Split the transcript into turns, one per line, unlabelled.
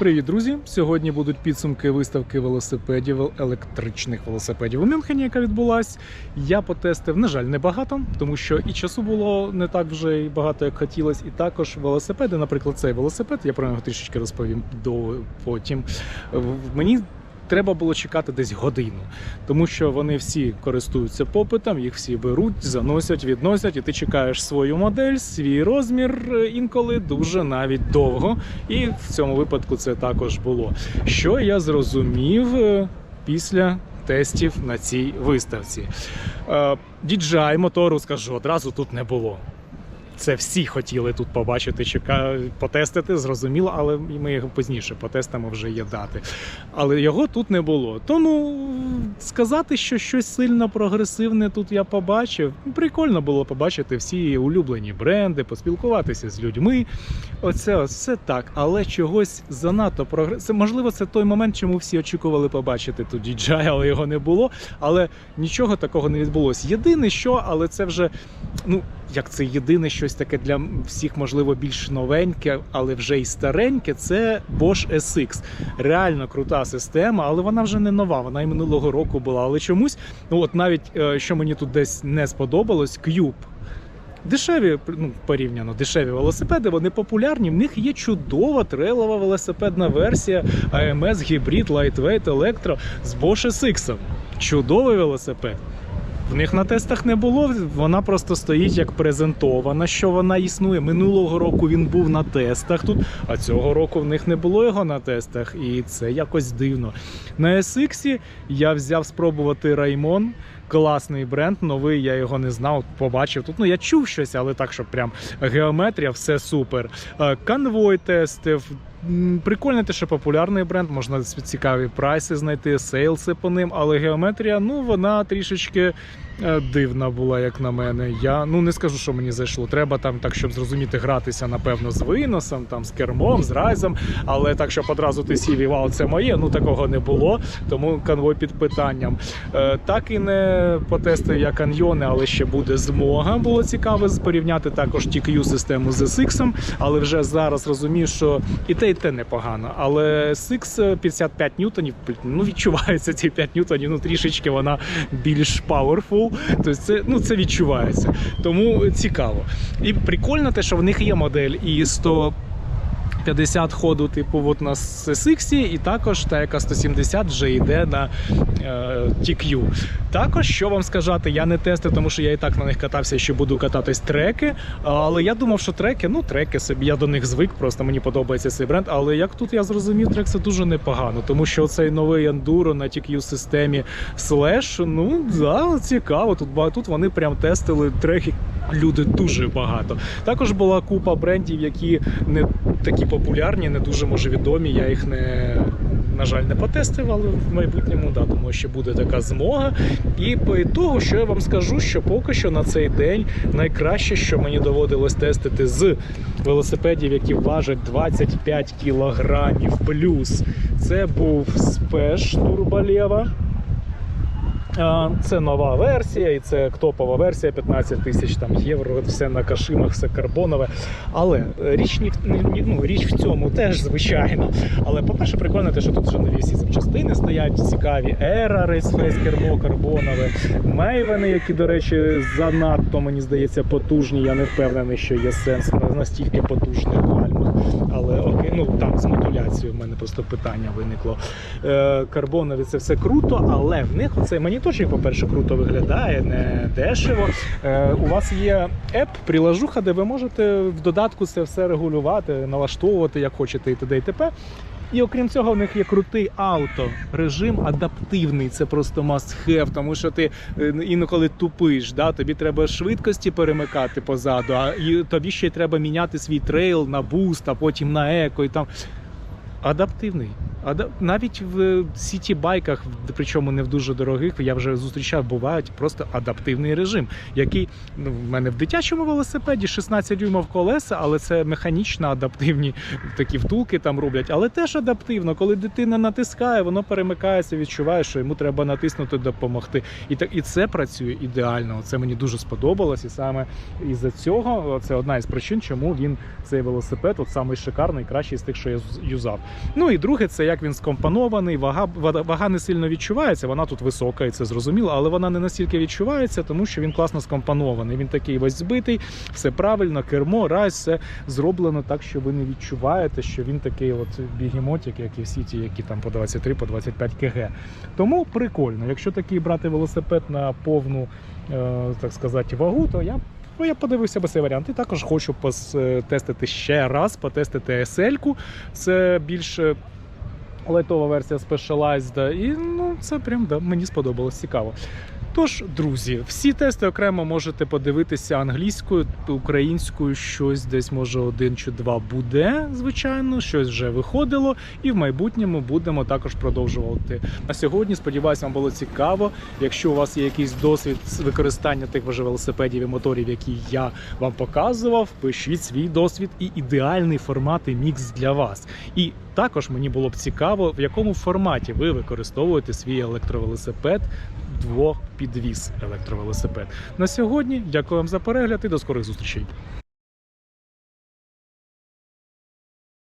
Привіт, друзі! Сьогодні будуть підсумки виставки велосипедів, електричних велосипедів у Мюнхені, яка відбулась. Я потестив, на жаль, небагато, тому що і часу було не так вже і багато, як хотілося. І також велосипеди, наприклад, цей велосипед, я про нього трішечки розповім до потім. Мені треба було чекати десь годину, тому що вони всі користуються попитом, їх всі беруть, заносять, відносять, і ти чекаєш свою модель, свій розмір е, інколи дуже навіть довго. І в цьому випадку це також було. Що я зрозумів е, після тестів на цій виставці. Е, DJI мотору скажу, одразу тут не було. Це всі хотіли тут побачити, чека... потестити, зрозуміло, але ми його пізніше потестимо вже є дати. Але його тут не було. Тому сказати, що щось сильно прогресивне тут я побачив. Прикольно було побачити всі улюблені бренди, поспілкуватися з людьми. Оце все так. Але чогось занадто прогресивне. Можливо, це той момент, чому всі очікували побачити тут DJI, але його не було. Але нічого такого не відбулося. Єдине, що, але це вже ну як це єдине щось таке для всіх, можливо, більш новеньке, але вже й стареньке. Це Bosch SX. Реально крута система, але вона вже не нова. Вона і минулого року була. Але чомусь, ну от навіть е, що мені тут десь не сподобалось, Cube. Дешеві, ну порівняно дешеві велосипеди, вони популярні. В них є чудова трейлова велосипедна версія AMS Hybrid Lightweight Electro з Bosch SX. Чудовий велосипед. В них на тестах не було, вона просто стоїть як презентована, що вона існує. Минулого року він був на тестах тут, а цього року в них не було його на тестах, і це якось дивно. На SX я взяв спробувати Раймон. Класний бренд, новий, я його не знав, побачив тут. Ну я чув щось, але так, що прям геометрія, все супер. Е, Конвой тестив. М, Прикольно те, що популярний бренд, можна цікаві прайси знайти, сейлси по ним, але геометрія, ну вона трішечки дивна була, як на мене. Я ну не скажу, що мені зайшло. Треба там, так щоб зрозуміти, гратися, напевно, з виносом, там з кермом, з райзом. Але так, щоб одразу ти сів і вау, це моє, ну такого не було. Тому конвой під питанням. Е, так і не потестив я каньйони, але ще буде змога. Було цікаво порівняти також TQ систему з SX, але вже зараз розумію, що і те, і те непогано. Але SX 55 ньютонів, ну відчувається ці 5 ньютонів, ну трішечки вона більш powerful. Тобто це, ну, це відчувається. Тому цікаво. І прикольно те, що в них є модель і 100 50 ходу, типу, от на SX, і також та, яка 170 вже йде на е, TQ. Також, що вам сказати, я не тестив, тому що я і так на них катався, що буду кататись треки. Але я думав, що треки, ну треки собі, я до них звик, просто мені подобається цей бренд. Але як тут я зрозумів, трек це дуже непогано, тому що цей новий ендуро на TQ системі Slash, ну да, цікаво. Тут тут вони прям тестили треки. Люди дуже багато. Також була купа брендів, які не такі популярні, не дуже може відомі. Я їх не. На жаль, не потестив, але в майбутньому да, думаю, що буде така змога. І по ітогу, що я вам скажу, що поки що на цей день найкраще, що мені доводилось тестити з велосипедів, які важать 25 кілограмів плюс, це був Спеш Турболева. Це нова версія, і це топова версія 15 тисяч там євро, все на кашимах, все карбонове. Але річ ну, річ в цьому теж звичайно. Але по-перше, прикольно те, що тут вже нові всі запчастини стоять, цікаві Era Raceface кермо карбонове, Мейвени, які, до речі, занадто мені здається потужні. Я не впевнений, що є сенс настільки потужних гальмах. Але окей, ну там з модуляцією в мене просто питання виникло. Е, карбонові це все круто, але в них оцей моніторчик, по-перше, круто виглядає, не дешево. Е, у вас є еп, прилажуха, де ви можете в додатку це все регулювати, налаштовувати як хочете і т.д. і т.п. І окрім цього, в них є крутий авто, режим адаптивний. Це просто must have, тому що ти е, інколи тупиш, да? тобі треба швидкості перемикати позаду, а тобі ще й треба міняти свій трейл на буст, а потім на еко. І там адаптивний. А навіть в сіті байках, причому не в дуже дорогих, я вже зустрічав, бувають просто адаптивний режим, який ну, в мене в дитячому велосипеді 16 дюймов колеса, але це механічно адаптивні такі втулки там роблять. Але теж адаптивно, коли дитина натискає, воно перемикається, відчуває, що йому треба натиснути, допомогти. І так і це працює ідеально. Це мені дуже сподобалось, і саме із-за цього це одна із причин, чому він цей велосипед, от самий шикарний, кращий з тих, що я юзав. Ну і друге, це як він скомпонований. Вага вага не сильно відчувається. Вона тут висока, і це зрозуміло, але вона не настільки відчувається, тому що він класно скомпонований. Він такий весь збитий, все правильно, кермо, райс, все зроблено так, що ви не відчуваєте, що він такий от бігемотик, як і всі ті, які там по 23, по 25 кг. Тому прикольно. Якщо такий брати велосипед на повну, е, так сказати, вагу, то я. Ну, я подивився би цей варіант. І також хочу потестити ще раз, потестити SL-ку. Це більше лайтова версія Specialized. І ну, це прям да, мені сподобалось цікаво. Тож, друзі, всі тести окремо можете подивитися англійською, українською, щось десь може один чи два буде, звичайно, щось вже виходило, і в майбутньому будемо також продовжувати. На сьогодні сподіваюся, вам було цікаво. Якщо у вас є якийсь досвід з використання тих вже велосипедів і моторів, які я вам показував, пишіть свій досвід і ідеальний формат і мікс для вас. І також мені було б цікаво, в якому форматі ви використовуєте свій електровелосипед, двопідвіз електровелосипед. На сьогодні дякую вам за перегляд і до скорих зустрічей.